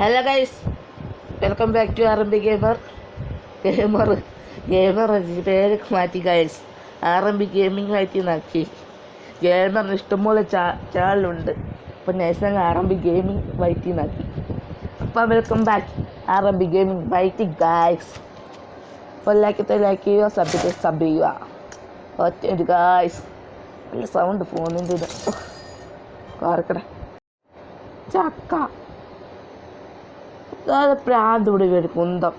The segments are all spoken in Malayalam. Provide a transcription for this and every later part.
Hello guys welcome back to R M B gamer gamer gamer പേര് മാറ്റി guys R M B gaming മാറ്റി നാക്കി ഗെയിമറിന് ഇഷ്ടംപോലെ ചാ ചാനലുണ്ട് അപ്പം നൈസങ്ങ് ആർ എം ബി ഗെയിമിംഗ് വൈറ്റി നാക്കി അപ്പം welcome back R M B gaming വൈറ്റി guys അപ്പോൾ ലൈക്കത്തെ ലൈക്ക് ചെയ്യുക സബ് ചെയ്ത് സബ് ചെയ്യുക. ഒറ്റ ഒരു നല്ല സൗണ്ട് ഫോണിന്റെ ഇത്. കാർക്കട ചക്ക. പ്രാന്ത് ഇവിടെ വരും കുന്തം.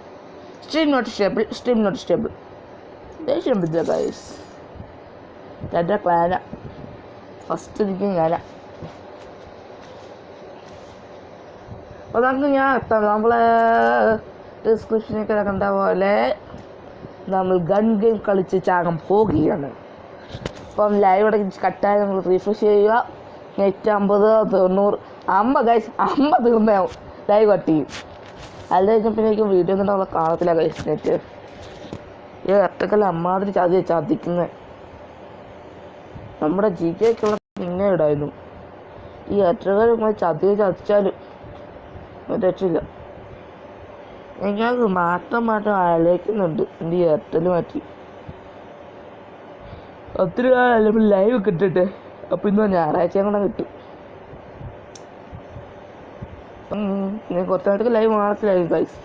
Stream not stable stream not stable ദേഷ്യം പിടിച്ച ഗൈസ് എന്റെ ക്ലാന ഫസ്റ്റ് ഇരിക്കും ഞാന അപ്പോൾ നമുക്ക് ഞാൻ എത്താം നമ്മൾ ഡിസ്ക്രിപ്ഷനൊക്കെ കണ്ട പോലെ നമ്മൾ ഗൺ ഗെയിം കളിച്ച് ചാകം പോകുകയാണ് അപ്പം ലൈവ് ഇടയ്ക്ക് കട്ടായി നമ്മൾ റീഫ്രഷ് ചെയ്യുക. നെറ്റ് അമ്പത് തൊണ്ണൂറ് അമ്പത് അമ്പത് തീർന്നാവും ലൈവ് കട്ട് ചെയ്യും. അത് കഴിഞ്ഞപ്പോഴേക്കും വീഡിയോ ഒന്നും കാണത്തില്ല ഗൈസ് നെറ്റ് ഈ ഒറ്റക്കല്ല അമ്മാതിരി ചതി ചതിക്കുന്നത് നമ്മുടെ ജി കെ ഒക്കെ പിന്നെ ഇടായിരുന്നു. ഈ ഒറ്റകൾ നമ്മൾ ചതി ചതിച്ചാലും രക്ഷില്ല എനിക്കത് മാറ്റം മാറ്റം ആലോചിക്കുന്നുണ്ട് എന്റെ ഈ എയർടെൽ മാറ്റി. ഒത്തിരി കാലം ലൈവ് കിട്ടിട്ട് അപ്പോൾ ഇന്ന് ഞായറാഴ്ച കൂടെ കിട്ടും. ഞാൻ കുറച്ചായിട്ട് ലൈവ് മാറത്തിലായിരുന്നു ഗൈസ്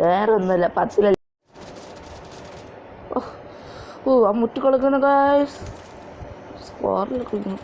വേറെ ഒന്നുമില്ല പച്ചില ഓ ആ മുട്ടി കൊടുക്കണ ഗൈസ് സ്കോറിൽ കളിക്കുന്നു